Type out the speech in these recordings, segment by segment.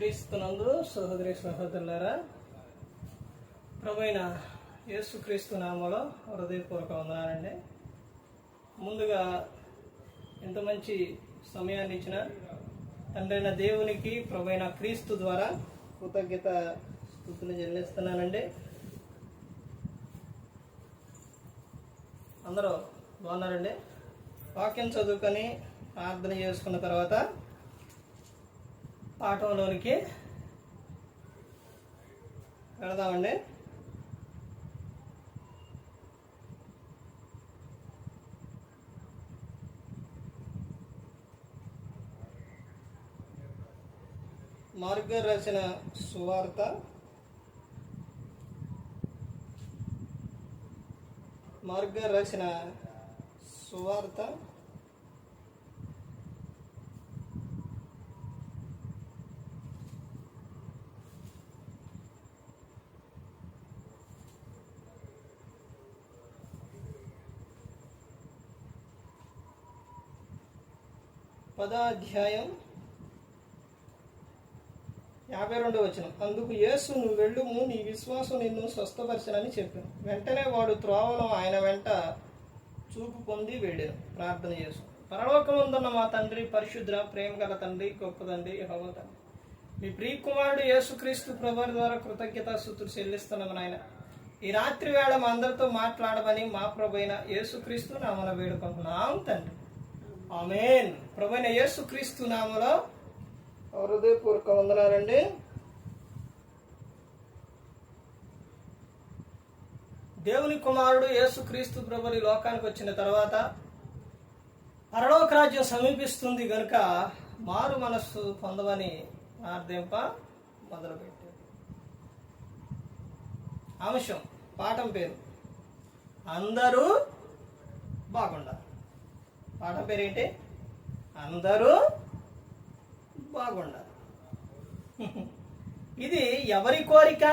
క్రీస్తునందు సహోదరి సహోదరులారా ప్రభైన యేసుక్రీస్తు నామలో హృదయపూర్వక వందనాలండి. ముందుగా ఎంత మంచి సమయాన్ని ఇచ్చిన తండ్రైన దేవునికి ప్రభైన క్రీస్తు ద్వారా కృతజ్ఞత స్థుతులు చెల్లిస్తున్నానండి. అందరూ బాగున్నారండి? వాక్యం చదువుకొని ప్రార్థన చేసుకున్న తర్వాత పాఠంలోనికి వెళదామండి. మార్గ రాసిన సువార్త. మార్గ రాసిన సువార్త. పదాధ్యాయం యాభై రెండు వచ్చిన అందుకు యేసు నువ్వు వెళ్ళుము నీ విశ్వాసం నిన్ను స్వస్థపరచనని చెప్పాను. వెంటనే వాడు త్రోవను ఆయన వెంట చూపు పొంది వెళ్ళాను. ప్రార్థన చేసు పరలోకముందున్న మా తండ్రి పరిశుద్ర ప్రేమ గల తండ్రి గొప్ప తండ్రి యెహోవా తండ్రి. మీ ప్రియ కుమారుడు యేసుక్రీస్తు ప్రభు ద్వారా కృతజ్ఞత స్థుతులు చెల్లిస్తున్నాము నాయన. ఈ రాత్రి వేళ మా అందరితో మాట్లాడమని మా ప్రభు అయిన యేసుక్రీస్తు నామన వేడుకుంటున్నాం తండ్రి. ఆమెన్. ప్రభు అయిన యేసుక్రీస్తు నామలో హృదయపూర్వక వందనాలండి దేవుని కుమారుడు యేసుక్రీస్తు ప్రభుని లోకానికి వచ్చిన తర్వాత పరలోక రాజ్యం సమీపిస్తుంది గనుక మారు మనస్సు పొందవని ప్రార్థింప మొదలుపెట్టాడు అంశం పాఠం పేరు. అందరూ బాగుండాలి. పాట పేరేంటి? అందరూ బాగుండాలి. ఇది ఎవరి కోరిక?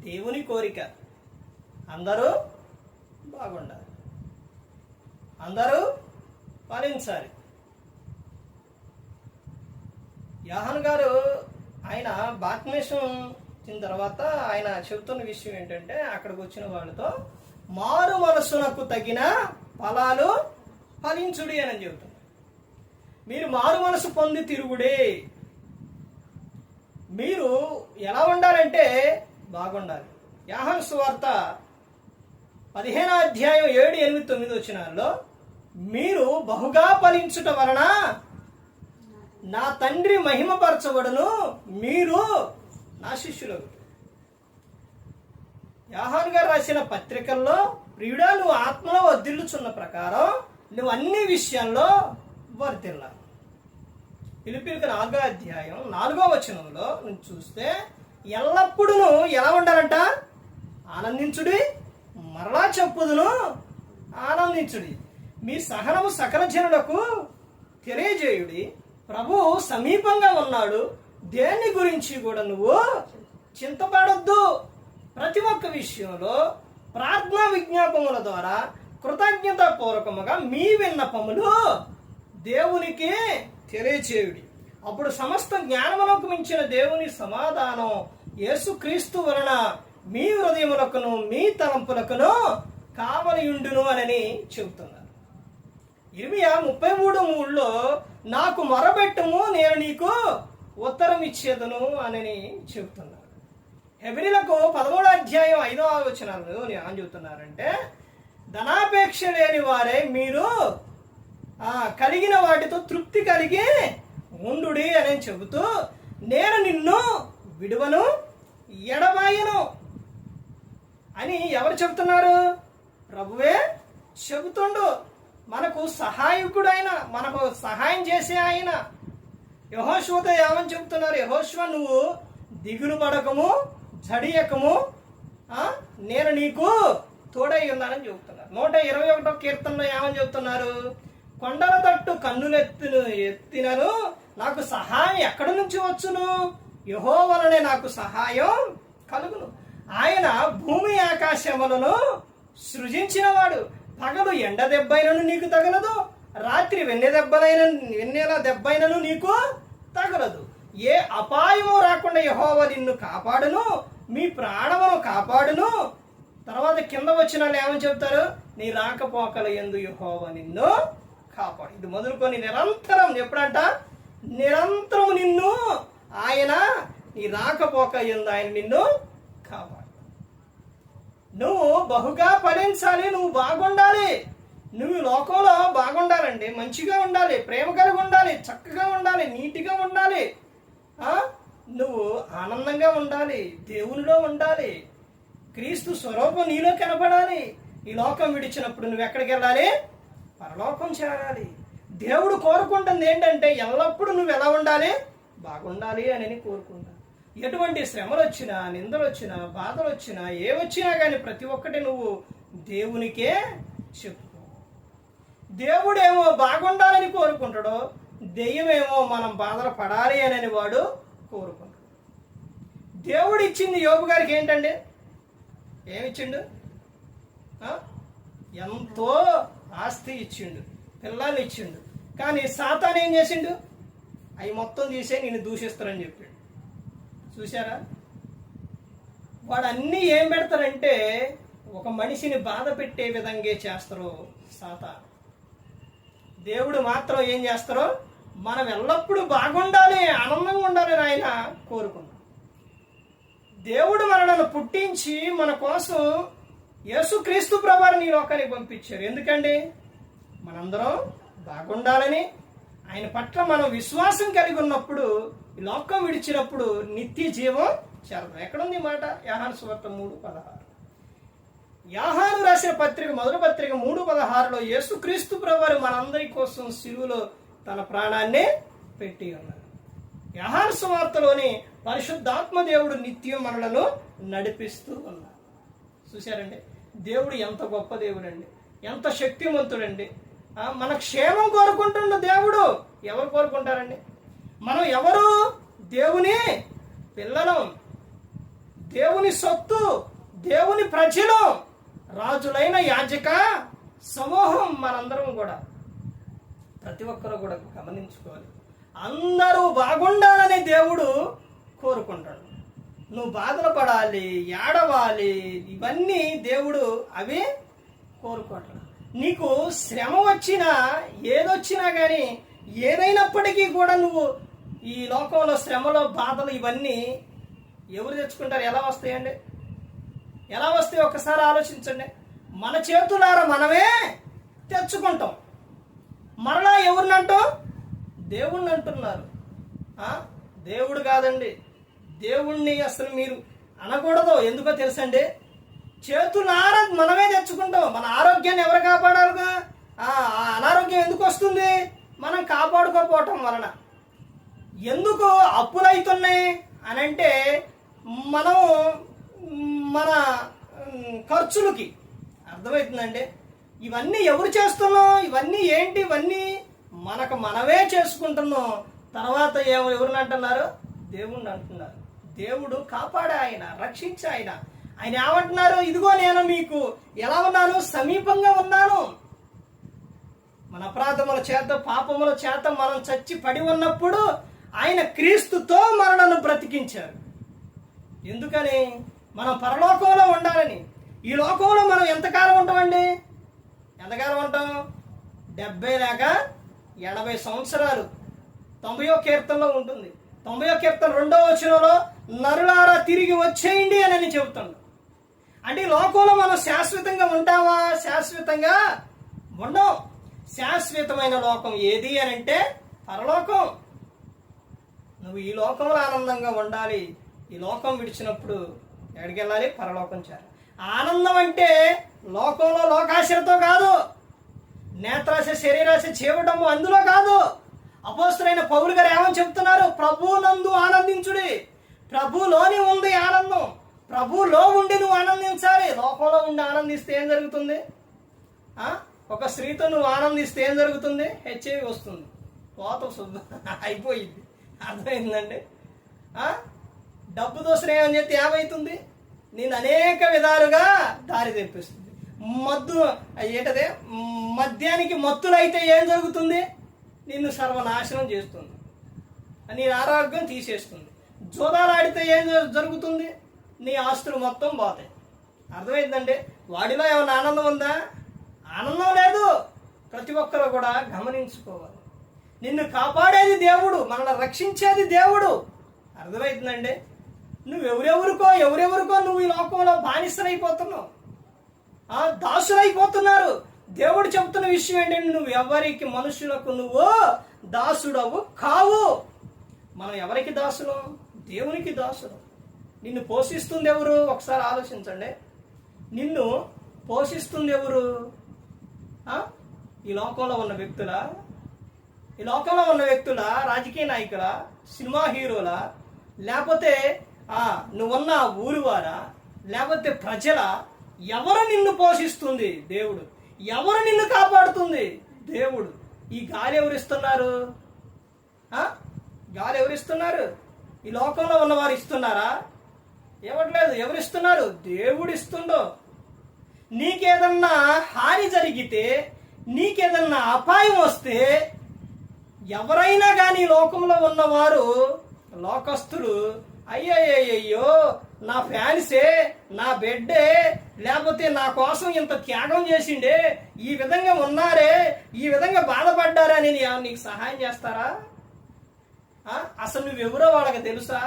దేవుని కోరిక. అందరూ బాగుండాలి. అందరూ పాలించాలి. యాహన్ గారు ఆయన బాత్మేషం చిన్న తర్వాత ఆయన చెబుతున్న విషయం ఏంటంటే అక్కడికి వచ్చిన వాళ్ళతో మారు మనసునకు తగిన ఫలాలు ఫలించుడి అని చెబుతున్నాడు మీరు మారు మనసు పొంది తిరుగుడే. మీరు ఎలా ఉండాలంటే బాగుండాలి. యాహన్ సువార్త పదిహేను అధ్యాయం ఏడు ఎనిమిది తొమ్మిది వచ్చినాల్లో మీరు బహుగా ఫలించుట వలన నా తండ్రి మహిమపరచబడును మీరు నా శిష్యులు యాహాన్ గారు రాసిన పత్రికల్లో ప్రియుడా నువ్వు ఆత్మలో వదిల్లుచున్న ప్రకారం నువ్వు అన్ని విషయాల్లో వర్ధిల్లాలి పిలిపిలికి నాలుగో అధ్యాయం నాలుగో వచనంలో నువ్వు చూస్తే ఎల్లప్పుడూ ఎలా ఉండాలంట? ఆనందించుడి మరలా చెప్పుదును ఆనందించుడి. మీ సహనము సకల జనులకు తెలియజేయుడి. ప్రభు సమీపంగా ఉన్నాడు. దేని గురించి కూడా నువ్వు చింతపడొద్దు. ప్రతి ఒక్క విషయంలో ప్రార్థనా విజ్ఞాపముల ద్వారా కృతజ్ఞత పూర్వకముగా మీ విన్నపములు దేవునికి తెలియచేయుడి. అప్పుడు సమస్త జ్ఞానములకు మించిన దేవుని సమాధానం యేసుక్రీస్తు వలన మీ హృదయములకును మీ తలంపులకును కావలియుండును అని చెబుతున్నారు. ఇరవై ముప్పై మూడు మూడులో నాకు మొరబెట్టుము నేను నీకు ఉత్తరం ఇచ్చేదను అని చెబుతున్నారు. హెబిలకు పదమూడో అధ్యాయం ఐదో ఆలోచనలు ఏమని చెబుతున్నారంటే ధనాపేక్ష లేని వారే మీరు కలిగిన వాటితో తృప్తి కలిగి ఉండుడి అని చెబుతూ నేను నిన్ను విడువను ఎడబాయను అని ఎవరు చెబుతున్నారు? ప్రభువే చెబుతుండు. మనకు సహాయకుడు ఆయన మనకు సహాయం చేసే ఆయన. యహోశ్వతో ఏమని చెబుతున్నారు? యహోశ్వ నువ్వు దిగులు పడకము జడియకము నేను నీకు తోడై ఉన్నానని చెబుతున్నాను నూట ఇరవై ఒకటో కీర్తనలో ఏమని చెబుతున్నారు? కొండల తట్టు కన్నులెత్తును ఎత్తినను నాకు సహాయం ఎక్కడి నుంచి వచ్చును? యహో వలనే నాకు సహాయం కలుగును. ఆయన భూమి ఆకాశములను సృజించినవాడు. పగలు ఎండ దెబ్బైనను నీకు తగలదు రాత్రి వెన్నె దెబ్బలైన వెన్నెల దెబ్బైనను నీకు తగలదు. ఏ అపాయము రాకుండా యహోవ నిన్ను కాపాడును మీ ప్రాణమును కాపాడును. తర్వాత కింద వచ్చిన వాళ్ళు ఏమని చెప్తారు? నీ రాకపోకల ఎందు యుహోవ నిన్ను కాపాడు. ఇది మొదలుకొని నిరంతరం ఎప్పుడంట? నిరంతరం నిన్ను ఆయన నీ రాకపోక ఎందు ఆయన నిన్ను కాపాడు. నువ్వు బహుగా ఫలించాలి నువ్వు బాగుండాలి. నువ్వు లోకంలో బాగుండాలండి మంచిగా ఉండాలి ప్రేమ కలిగి ఉండాలి చక్కగా ఉండాలి నీట్గా ఉండాలి. నువ్వు ఆనందంగా ఉండాలి దేవునిలో ఉండాలి క్రీస్తు స్వరూపం నీలో కనపడాలి ఈ లోకం విడిచినప్పుడు నువ్వు ఎక్కడికి వెళ్ళాలి? పరలోకం చేరాలి. దేవుడు కోరుకుంటుంది ఏంటంటే ఎల్లప్పుడూ నువ్వు ఎలా ఉండాలి? బాగుండాలి అని కోరుకుంటా ఎటువంటి శ్రమలు వచ్చినా నిందలు వచ్చినా బాధలు వచ్చినా ఏ వచ్చినా కానీ ప్రతి ఒక్కటి నువ్వు దేవునికే చెప్పుకో. దేవుడేమో బాగుండాలని కోరుకుంటాడో దెయ్యమేమో మనం బాధలు పడాలి అని వాడు కోరుకుంటాడు. దేవుడు ఇచ్చింది యోగు గారికి ఏంటంటే ఏమిచ్చిండు? ఎంతో ఆస్తి ఇచ్చిండు పిల్లల్ని ఇచ్చిండు. కానీ సాతాన్ ఏం చేసిండు? అవి మొత్తం తీసే నేను దూషిస్తానని చెప్పాడు. చూసారా వాడు అన్నీ ఏం పెడతారంటే ఒక మనిషిని బాధ పెట్టే విధంగా చేస్తారు సాతాన్. దేవుడు మాత్రం ఏం చేస్తారో? మనం ఎల్లప్పుడూ బాగుండాలి ఆనందంగా ఉండాలని ఆయన కోరుకున్నాం దేవుడు మనలను పుట్టించి మన కోసం యేసుక్రీస్తు ప్రభాని ఈ లోకానికి పంపించారు. ఎందుకండి? మనందరం బాగుండాలని ఆయన పట్ల మనం విశ్వాసం కలిగి ఉన్నప్పుడు ఈ లోకం విడిచినప్పుడు నిత్య జీవం చేరదు. ఎక్కడుంది మాట? యాహాను సువార్త మూడు పదహారు. యాహాను రాసిన పత్రిక మొదటి పత్రిక మూడు పదహారులో యేసుక్రీస్తు ప్రభువారు మనందరి కోసం సిలువలో తన ప్రాణాన్ని పెట్టి ఉన్నారు. యహాను సువార్తలోని పరిశుద్ధాత్మ దేవుడు నిత్యం మనలను నడిపిస్తూ ఉన్నాడు చూశారండి? దేవుడు ఎంత గొప్ప దేవుడు అండి ఎంత శక్తివంతుడండి మన క్షేమం కోరుకుంటున్న దేవుడు ఎవరు కోరుకుంటారండి? మనం ఎవరు? దేవుని పిల్లలం దేవుని సొత్తు దేవుని ప్రజలు రాజులైన యాజక సమూహం మనందరం కూడా. ప్రతి ఒక్కరూ కూడా గమనించుకోవాలి. అందరూ బాగుండాలని దేవుడు కోరుకుంటాడు. నువ్వు బాధలు పడాలి ఏడవాలి ఇవన్నీ దేవుడు అవి కోరుకుంటాడు. నీకు శ్రమ వచ్చినా ఏదొచ్చినా కానీ ఏదైనప్పటికీ కూడా నువ్వు ఈ లోకంలో శ్రమలో బాధలు ఇవన్నీ ఎవరు తెచ్చుకుంటారు? ఎలా వస్తాయండి? ఎలా వస్తాయి? ఒకసారి ఆలోచించండి. మన చేతులారా మనమే తెచ్చుకుంటాం. మరలా ఎవరినంటూ దేవుణ్ణి అంటున్నారు. దేవుడు కాదండి. దేవుణ్ణి అసలు మీరు అనకూడదు. ఎందుకో తెలుసండి? చేతులారా మనమే తెచ్చుకుంటాం. మన ఆరోగ్యాన్ని ఎవరు కాపాడాలిగా? ఆ అనారోగ్యం ఎందుకు వస్తుంది? మనం కాపాడుకోకపోవటం వలన. ఎందుకు అప్పులైతున్నాయి అని అంటే మనం మన ఖర్చులకి. అర్థమవుతుందండి? ఇవన్నీ ఎవరు చేస్తున్నాం ఇవన్నీ ఏంటి ఇవన్నీ మనకు మనమే చేసుకుంటున్నాం. తర్వాత ఎవ- ఎవరిని అంటున్నారు? దేవుణ్ణి అంటున్నారు. దేవుడు కాపాడా ఆయన రక్షించాయన ఆయన. ఆయన ఏమంటున్నారు ఇదిగో నేను మీకు ఎలా ఉన్నాను సమీపంగా ఉన్నాను. మన అపరాధముల చేత పాపముల చేత మనం చచ్చి పడి ఉన్నప్పుడు ఆయన క్రీస్తుతో మరణను బ్రతికించారు. ఎందుకని? మనం పరలోకంలో ఉండాలని. ఈ లోకంలో మనం ఎంతకాలం ఉంటామండి? ఎంతకాలం ఉంటాం? డెబ్బై లేక ఎనభై సంవత్సరాలు. తొంభయో కీర్తనలో ఉంటుంది. తొంభయో కీర్తన రెండో వచనంలో నరులారా తిరిగి వచ్చేయండి అని అని చెబుతాడు. అంటే ఈ లోకంలో మనం శాశ్వతంగా ఉంటామా? శాశ్వతంగా ఉండం. శాశ్వతమైన లోకం ఏది అని అంటే పరలోకం. నువ్వు ఈ లోకంలో ఆనందంగా ఉండాలి. ఈ లోకం విడిచినప్పుడు ఎక్కడికి వెళ్ళాలి? పరలోకం చేర ఆనందం అంటే లోకంలో లోకాశలతో కాదు. నేత్రాశ శరీరాశ చేవటము అందులో కాదు. అపోస్తులైన పౌరులు గారు ఏమని చెప్తున్నారు ప్రభునందు ఆనందించుడి. ప్రభులోని ఉంది ఆనందం. ప్రభులో ఉండి నువ్వు ఆనందించాలి. లోకంలో ఉండి ఆనందిస్తే ఏం జరుగుతుంది? ఒక స్త్రీతో నువ్వు ఆనందిస్తే ఏం జరుగుతుంది? హెచ్ఐవి వస్తుంది. కోత శుద్ధ అయిపోయింది. అర్థమైందండి? డబ్బుతో స్నేహం చేస్తే ఏమవుతుంది నేను అనేక విధాలుగా దారి తెప్పిస్తుంది. మద్దు ఏంటదే? మద్యానికి మత్తులైతే ఏం జరుగుతుంది? నిన్ను సర్వనాశనం చేస్తుంది. నీ ఆరోగ్యం తీసేస్తుంది. జోదాలు ఆడితే ఏం జరుగుతుంది? నీ ఆస్తులు మొత్తం పోతాయి. అర్థమైందండి? వాడిలో ఏమైనా ఆనందం ఉందా? ఆనందం లేదు. ప్రతి ఒక్కరూ కూడా గమనించుకోవాలి. నిన్ను కాపాడేది దేవుడు మనల్ని రక్షించేది దేవుడు. అర్థమవుతుందండి నువ్వు ఎవరెవరికో ఎవరెవరికో నువ్వు ఈ లోకంలో బానిసలైపోతున్నావు. ఆ దాసులైపోతున్నారు. దేవుడు చెప్తున్న విషయం ఏంటంటే నువ్వు ఎవరికి మనుషులకు నువ్వు దాసుడవు కావు. మనం ఎవరికి దాసులం? దేవునికి దాసుడు. నిన్ను పోషిస్తుంది ఎవరు ఒకసారి ఆలోచించండి. నిన్ను పోషిస్తుంది ఎవరు ఈ లోకంలో ఉన్న వ్యక్తుల ఈ లోకంలో ఉన్న వ్యక్తుల రాజకీయ నాయకుల సినిమా హీరోల లేకపోతే నువ్వున్న ఊరి వారా? లేకపోతే ప్రజల ఎవరు నిన్ను పోషిస్తుంది? దేవుడు. ఎవరు నిన్ను కాపాడుతుంది? దేవుడు. ఈ గాలి ఎవరిస్తున్నారు గాలి ఎవరిస్తున్నారు ఈ లోకంలో ఉన్నవారు ఇస్తున్నారా? ఇవ్వట్లేదు ఎవరిస్తున్నారు? దేవుడు ఇస్తుండో. నీకేదన్నా హాని జరిగితే నీకేదన్నా అపాయం వస్తే ఎవరైనా కానీ లోకంలో ఉన్నవారు లోకస్తులు అయ్యయ్యో నా ఫ్యాన్సే నా బెడ్డే లేకపోతే నా కోసం ఇంత త్యాగం చేసిండే ఈ విధంగా ఉన్నారే ఈ విధంగా బాధపడ్డారా నేను నీకు సహాయం చేస్తారా? అసలు నువ్వెవరో వాళ్ళకి తెలుసా?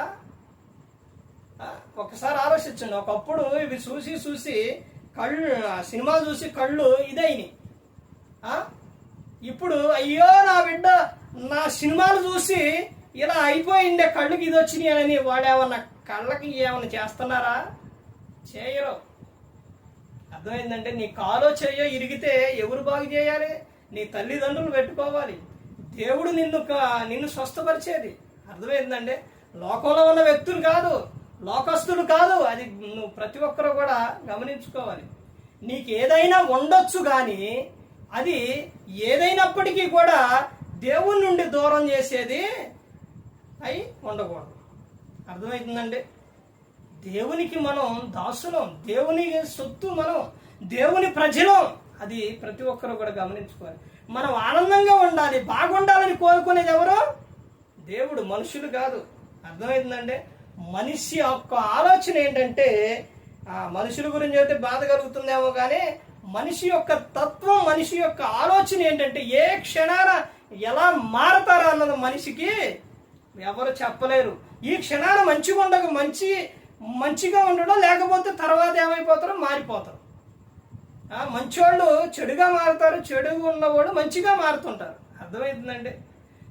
ఒకసారి ఆలోచించండి. ఒకప్పుడు ఇవి చూసి చూసి కళ్ళు సినిమా చూసి కళ్ళు ఇదైనాయి. ఇప్పుడు అయ్యో నా బిడ్డ నా సినిమాలు చూసి ఇలా అయిపోయిందే కళ్ళుకి ఇది వచ్చినాయి అని వాడు ఏమన్నా కళ్ళకి ఏమన్నా చేస్తున్నారా? చేయరు. అర్థమైందంటే నీ కాలో చేయో ఇరిగితే ఎవరు బాగు చేయాలి? నీ తల్లిదండ్రులు పెట్టుకోవాలి. దేవుడు నిన్ను నిన్ను స్వస్థపరిచేది. అర్థమైందండి? లోకంలో ఉన్న వ్యక్తులు కాదు లోకస్తులు కాదు అది నువ్వు ప్రతి ఒక్కరు కూడా గమనించుకోవాలి. నీకు ఏదైనా ఉండొచ్చు కానీ అది ఏదైనప్పటికీ కూడా దేవుని నుండి దూరం చేసేది అయి ఉండకూడదు. అర్థమవుతుందండి దేవునికి మనం దాసులం దేవుని సొత్తు మనం దేవుని ప్రజలం. అది ప్రతి ఒక్కరు కూడా గమనించుకోవాలి. మనం ఆనందంగా ఉండాలి బాగుండాలి. కోరుకునేది ఎవరు? దేవుడు మనుషులు కాదు. అర్థమైందంటే మనిషి యొక్క ఆలోచన ఏంటంటే ఆ మనుషుల గురించి అయితే బాధ కలుగుతుందేమో కానీ మనిషి యొక్క తత్వం మనిషి యొక్క ఆలోచన ఏంటంటే ఏ క్షణాన ఎలా మారతారా అన్నది మనిషికి ఎవరు చెప్పలేరు. ఈ క్షణాన మంచిగా ఉండక మంచి మంచిగా ఉండడం లేకపోతే తర్వాత ఏమైపోతారో మారిపోతారు. మంచివాళ్ళు మంచోళ్ళు చెడుగా మారుతారు చెడు ఉన్నవాడు మంచిగా మారుతుంటారు. అర్థమవుతుందండి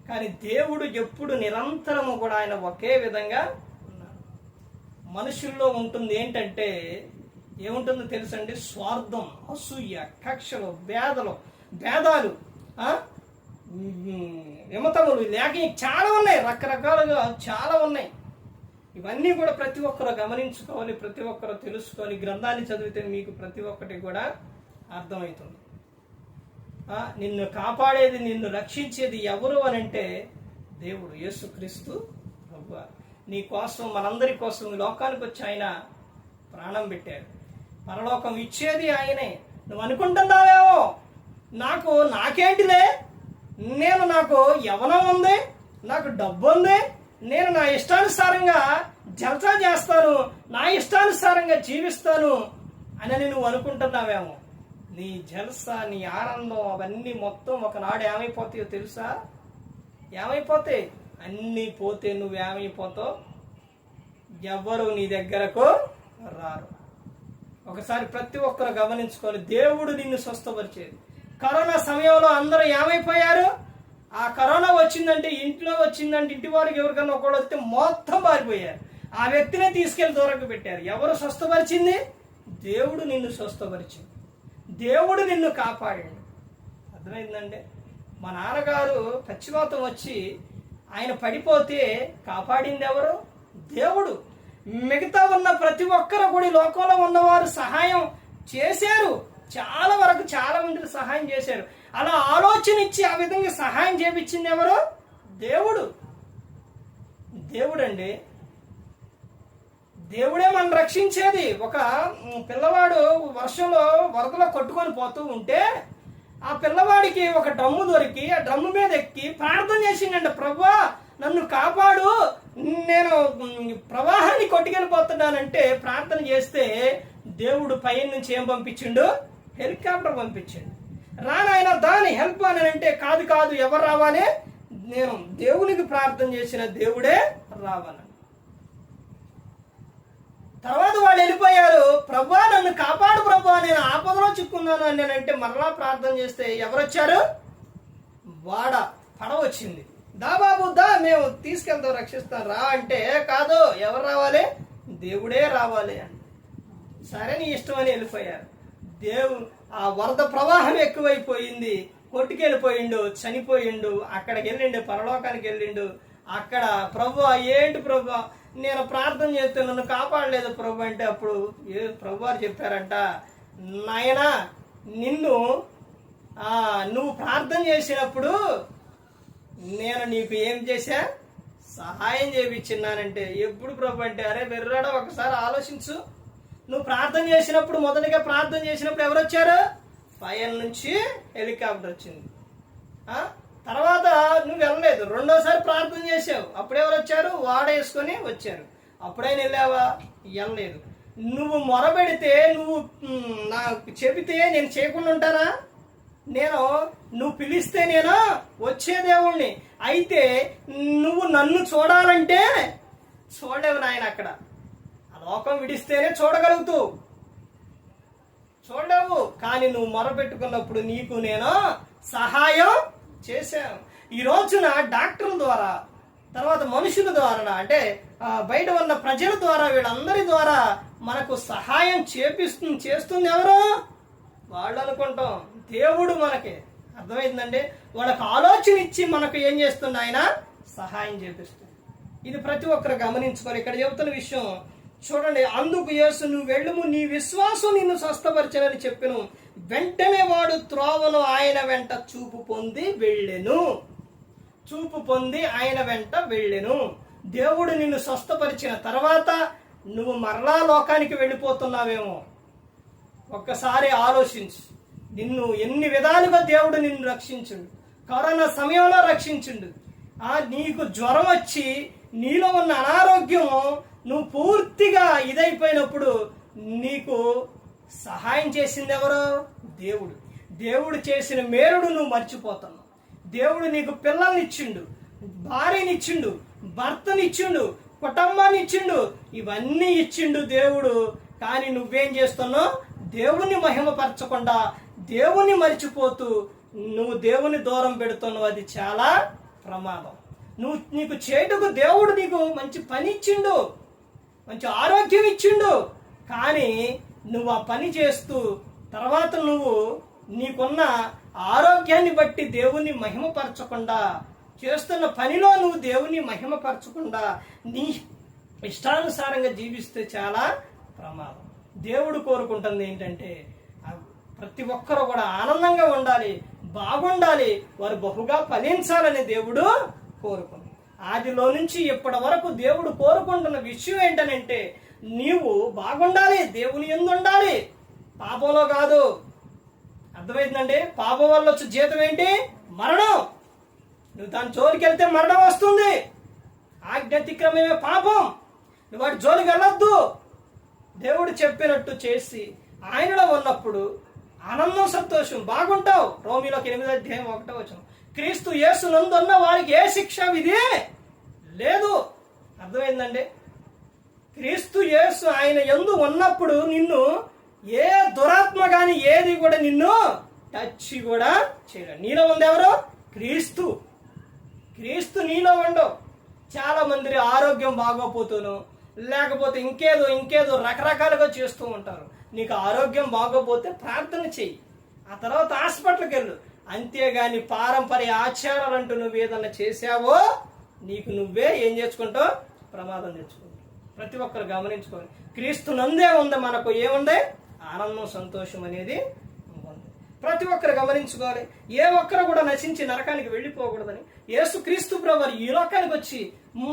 కానీ దేవుడు ఎప్పుడు నిరంతరము కూడా ఆయన ఒకే విధంగా ఉన్నాడు మనుషుల్లో ఉంటుంది ఏంటంటే ఏముంటుందో తెలుసండి? స్వార్థం అసూయ కక్షలు భేదలు భేదాలు విమతములు లేక చాలా ఉన్నాయి. రకరకాలుగా చాలా ఉన్నాయి. ఇవన్నీ కూడా ప్రతి ఒక్కరు గమనించుకోవాలి ప్రతి ఒక్కరు తెలుసుకోవాలి. గ్రంథాన్ని చదివితే మీకు ప్రతి ఒక్కటి కూడా అర్థమవుతుంది. నిన్ను కాపాడేది నిన్ను రక్షించేది ఎవరు అని అంటే దేవుడు యేసుక్రీస్తు ప్రభు నీ కోసం మనందరి కోసం లోకానికి వచ్చి ఆయన ప్రాణం పెట్టాడు. పరలోకం ఇచ్చేది ఆయనే. నువ్వు అనుకుంటున్నావేమో? నాకు నాకేంటిదే? నేను నాకు యవనం ఉంది నాకు డబ్బు ఉంది నేను నా ఇష్టానుసారంగా జలసా చేస్తాను నా ఇష్టానుసారంగా జీవిస్తాను అని నువ్వు అనుకుంటున్నావేమో? నీ జల్సా నీ ఆనందం అవన్నీ మొత్తం ఒకనాడు ఏమైపోతాయో తెలుసా? ఏమైపోతాయి? అన్నీ పోతే నువ్వేమైపోతావు? ఎవ్వరు నీ దగ్గరకు రారు. ఒకసారి ప్రతి ఒక్కరు గమనించుకోవాలి. దేవుడు నిన్ను స్వస్థపరిచేది. కరోనా సమయంలో అందరూ ఏమైపోయారు? ఆ కరోనా వచ్చిందంటే ఇంట్లో వచ్చిందంటే ఇంటి వారికి ఎవరికన్నా ఒకడు వస్తే మొత్తం పారిపోయారు ఆ వ్యక్తినే తీసుకెళ్ళి దూరంగా పెట్టారు. ఎవరు స్వస్థపరిచింది? దేవుడు నిన్ను స్వస్థపరిచింది. దేవుడు నిన్ను కాపాడాడు. అర్థమైందండి? మా నాన్నగారు పచ్చివాతం వచ్చి ఆయన పడిపోతే కాపాడింది ఎవరు దేవుడు. మిగతా ఉన్న ప్రతి ఒక్కరు కూడా లోకంలో ఉన్నవారు సహాయం చేశారు. చాలా వరకు చాలా మందికి సహాయం చేశారు. అలా ఆలోచన ఇచ్చి ఆ విధంగా సహాయం చేపించింది ఎవరు దేవుడు. దేవుడండి దేవుడే మనం రక్షించేది. ఒక పిల్లవాడు వర్షంలో వరదలో కొట్టుకొని పోతూ ఉంటే ఆ పిల్లవాడికి ఒక డ్రమ్ము దొరికి ఆ డ్రమ్ము మీద ఎక్కి ప్రార్థన చేసిండంట ప్రభా నన్ను కాపాడు. నేను ప్రవాహాన్ని కొట్టుకెళ్ళిపోతున్నానంటే ప్రార్థన చేస్తే దేవుడు పైన నుంచి ఏం పంపించిండు? హెలికాప్టర్ పంపించిండు. రానాయన దాని హెల్ప్ అని అంటే కాదు కాదు ఎవరు రావాలి? నేను దేవునికి ప్రార్థన చేసిన దేవుడే రావాలి. తర్వాత వాళ్ళు వెళ్ళిపోయారు. ప్రభా నన్ను కాపాడు ప్రభా నేను ఆపదలో చిక్కున్నాను అని నేనంటే మరలా ప్రార్థన చేస్తే ఎవరు వచ్చారు వాడ పడవ వచ్చింది. దా బాబు దా మేము తీసుకెళ్తాం రక్షిస్తాం రా అంటే కాదు ఎవరు రావాలి? దేవుడే రావాలి అని సరే నీ ఇష్టం అని వెళ్ళిపోయారు. దేవు ఆ వరద ప్రవాహం ఎక్కువైపోయింది. కొట్టుకెళ్ళిపోయిండు చనిపోయిండు అక్కడికి వెళ్ళిండు పరలోకానికి వెళ్ళిండు. అక్కడ ప్రభు ఏంటి ప్రభు? నేను ప్రార్థన చేస్తే నన్ను కాపాడలేదు ప్రభు అంటే అప్పుడు ఏ ప్రభు వారు చెప్పారంట నాయనా నిన్ను నువ్వు ప్రార్థన చేసినప్పుడు నేను నీకు ఏం చేశా? సహాయం చేయించిన్నానంటే ఎప్పుడు ప్రభు అంటే అరే వెర్రాడ ఒకసారి ఆలోచించు. నువ్వు ప్రార్థన చేసినప్పుడు మొదటిగా ప్రార్థన చేసినప్పుడు ఎవరు వచ్చారు పైన నుంచి హెలికాప్టర్ వచ్చింది. తర్వాత నువ్వు వెళ్ళలేదు. రెండోసారి ప్రార్థన చేసావు అప్పుడు ఎవరు వచ్చారు? వాడేసుకొని వచ్చారు. అప్పుడైనా వెళ్ళావా? వెళ్ళలేదు. నువ్వు మొరబెడితే నువ్వు నాకు చెబితే నేను చేయకుండా ఉంటానా? నేను నువ్వు పిలిస్తే నేను వచ్చే దేవుణ్ణి. అయితే నువ్వు నన్ను చూడాలంటే చూడలేవు నాయన అక్కడ. ఆ లోకం విడిస్తేనే చూడగలుగుతూ. చూడలేవు. కానీ నువ్వు మొరపెట్టుకున్నప్పుడు నీకు నేను సహాయం చేశారు. ఈ రోజున డాక్టర్ల ద్వారా తర్వాత మనుషుల ద్వారా అంటే బయట ఉన్న ప్రజల ద్వారా వీళ్ళందరి ద్వారా మనకు సహాయం చేపిస్తుంది చేస్తుంది ఎవరు? వాళ్ళు అనుకుంటాం. దేవుడు మనకి. అర్థమైందండి? వాళ్ళకి ఆలోచన ఇచ్చి మనకు ఏం చేస్తుంది ఆయన? సహాయం చేపిస్తుంది. ఇది ప్రతి ఒక్కరు గమనించుకొని ఇక్కడ చెబుతున్న విషయం చూడండి అందుకు యేసు నువ్వు వెళ్ళుము నీ విశ్వాసం నిన్ను స్వస్థపరచనని చెప్పిను. వెంటనే వాడు త్రోవలో ఆయన వెంట చూపు పొంది వెళ్ళెను. చూపు పొంది ఆయన వెంట వెళ్ళెను. దేవుడు నిన్ను స్వస్థపరిచిన తర్వాత నువ్వు మరలా లోకానికి వెళ్ళిపోతున్నావేమో. ఒక్కసారి ఆలోచించు. నిన్ను ఎన్ని విధాలుగా దేవుడు నిన్ను రక్షించుడు. కరోనా సమయంలో రక్షించుండు. ఆ నీకు జ్వరం వచ్చి నీలో ఉన్న అనారోగ్యం నువ్వు పూర్తిగా ఇదైపోయినప్పుడు నీకు సహాయం చేసింది ఎవరు? దేవుడు. దేవుడు చేసిన మేరుడు నువ్వు మర్చిపోతున్నావు. దేవుడు నీకు పిల్లల్నిచ్చిండు భార్యనిచ్చిండు భార్యని ఇచ్చిండు భర్తనిచ్చిండు కుటుంబాన్ని ఇచ్చిండు ఇవన్నీ ఇచ్చిండు దేవుడు. కానీ నువ్వేం చేస్తున్నావు? దేవుణ్ణి మహిమపరచకుండా దేవుణ్ణి మర్చిపోతూ నువ్వు దేవుని దూరం పెడుతున్నావు. అది చాలా ప్రమాదం. నువ్వు నీకు చేటుకు దేవుడు నీకు మంచి పని ఇచ్చిండు మంచి ఆరోగ్యం ఇచ్చిండు. కానీ నువ్వు ఆ పని చేస్తూ తర్వాత నువ్వు నీకున్న ఆరోగ్యాన్ని బట్టి దేవుని మహిమపరచకుండా చేస్తున్న పనిలో నువ్వు దేవుని మహిమపరచకుండా నీ ఇష్టానుసారంగా జీవిస్తే చాలా ప్రమాదం. దేవుడు కోరుకుంటుంది ఏంటంటే ప్రతి ఒక్కరు కూడా ఆనందంగా ఉండాలి బాగుండాలి వారు బహుగా ఫలించాలని దేవుడు కోరుకుంది ఆదిలో నుంచి ఇప్పటి వరకు దేవుడు కోరుకుంటున్న విషయం ఏంటనంటే నీవు బాగుండాలి దేవుని ఎందు ఉండాలి పాపంలో కాదు. అర్థమైందండి? పాపం వల్ల వచ్చే జీతం ఏంటి? మరణం. నువ్వు దాని జోలికి వెళ్తే మరణం వస్తుంది. ఆజ్ఞాతిక్రమమే పాపం. నువ్వు వాటి జోలికి వెళ్ళొద్దు. దేవుడు చెప్పినట్టు చేసి ఆయనలో ఉన్నప్పుడు ఆనందం సంతోషం బాగుంటావు. రోమిలోకి ఎనిమిది అధ్యాయం ఒకటో వచ్చిన క్రీస్తు యేసు నందున్న వారికి ఏ శిక్ష విధి లేదు. అర్థమైందండి? క్రీస్తు యేసు ఆయన ఎందు ఉన్నప్పుడు నిన్ను ఏ దురాత్మ గాని ఏది కూడా నిన్ను టచ్ కూడా చేయలేదు నీలో ఉంది ఎవరు? క్రీస్తు. క్రీస్తు నీలో ఉండవు చాలా మంది ఆరోగ్యం బాగోపోతూను లేకపోతే ఇంకేదో ఇంకేదో రకరకాలుగా చేస్తూ ఉంటారు. నీకు ఆరోగ్యం బాగోపోతే ప్రార్థన చెయ్యి. ఆ తర్వాత హాస్పిటల్కి వెళ్ళు. అంతేగాని పారంపర్య ఆచారాలు అంటూ నువ్వు ఏదన్నా చేసావో నీకు నువ్వే ఏం చేసుకుంటావు ప్రమాదం తెచ్చుకుంటావు. ప్రతి ఒక్కరు గమనించుకోండి. క్రీస్తు నందే ఉంది మనకు ఏముంది? ఆనందం సంతోషం అనేది ఉంది. ప్రతి ఒక్కరు గమనించుకోవాలి. ఏ ఒక్కరు కూడా నశించి నరకానికి వెళ్ళిపోకూడదని. యేసు క్రీస్తు ప్రభు ఈ లోకానికి వచ్చి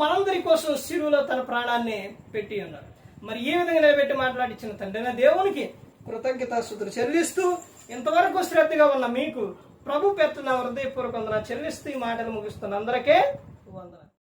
మనందరి కోసం శిరువులో తన ప్రాణాన్ని పెట్టి ఉన్నారు. మరి ఈ విధంగా నిలబెట్టి మాట్లాడించిన తండ్రి దేవునికి కృతజ్ఞతాస్తుతులు చెల్లిస్తూ ఇంతవరకు శ్రద్ధగా ఉన్న మీకు ప్రభు పెట్టున హృదయపూర్వకంగా చెల్లిస్తూ ఈ మాటలు ముగిస్తున్న అందరికీ వందన